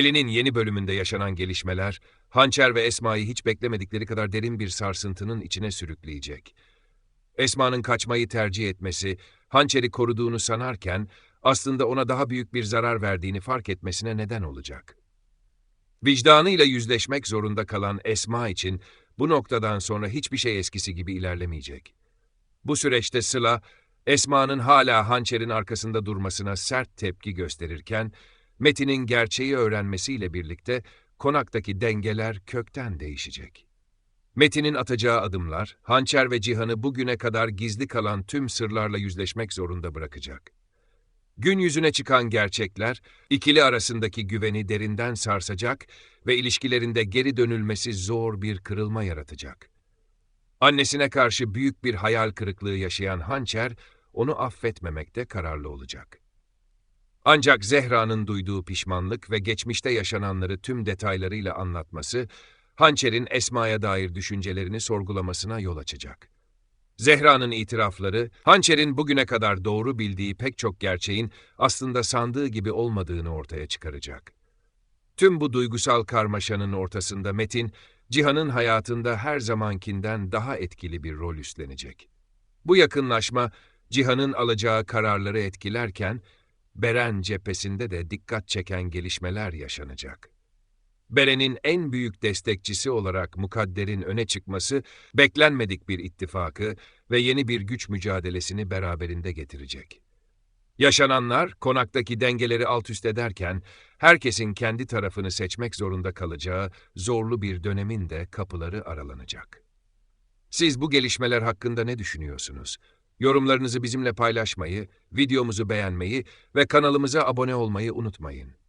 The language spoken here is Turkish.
Ali'nin yeni bölümünde yaşanan gelişmeler, Hançer ve Esma'yı hiç beklemedikleri kadar derin bir sarsıntının içine sürükleyecek. Esma'nın kaçmayı tercih etmesi, Hançer'i koruduğunu sanarken, aslında ona daha büyük bir zarar verdiğini fark etmesine neden olacak. Vicdanıyla yüzleşmek zorunda kalan Esma için bu noktadan sonra hiçbir şey eskisi gibi ilerlemeyecek. Bu süreçte Sıla, Esma'nın hala hançerin arkasında durmasına sert tepki gösterirken, Metin'in gerçeği öğrenmesiyle birlikte konaktaki dengeler kökten değişecek. Metin'in atacağı adımlar, hançer ve cihanı bugüne kadar gizli kalan tüm sırlarla yüzleşmek zorunda bırakacak. Gün yüzüne çıkan gerçekler, ikili arasındaki güveni derinden sarsacak ve ilişkilerinde geri dönülmesi zor bir kırılma yaratacak. Annesine karşı büyük bir hayal kırıklığı yaşayan Hançer, onu affetmemekte kararlı olacak. Ancak Zehra'nın duyduğu pişmanlık ve geçmişte yaşananları tüm detaylarıyla anlatması, Hançer'in Esma'ya dair düşüncelerini sorgulamasına yol açacak. Zehra'nın itirafları, Hançer'in bugüne kadar doğru bildiği pek çok gerçeğin aslında sandığı gibi olmadığını ortaya çıkaracak. Tüm bu duygusal karmaşanın ortasında Metin, Cihan'ın hayatında her zamankinden daha etkili bir rol üstlenecek. Bu yakınlaşma, Cihan'ın alacağı kararları etkilerken, Beren cephesinde de dikkat çeken gelişmeler yaşanacak. Beren'in en büyük destekçisi olarak Mukadder'in öne çıkması, beklenmedik bir ittifakı ve yeni bir güç mücadelesini beraberinde getirecek. Yaşananlar, konaktaki dengeleri alt üst ederken, herkesin kendi tarafını seçmek zorunda kalacağı zorlu bir dönemin de kapıları aralanacak. Siz bu gelişmeler hakkında ne düşünüyorsunuz? Yorumlarınızı bizimle paylaşmayı, videomuzu beğenmeyi ve kanalımıza abone olmayı unutmayın.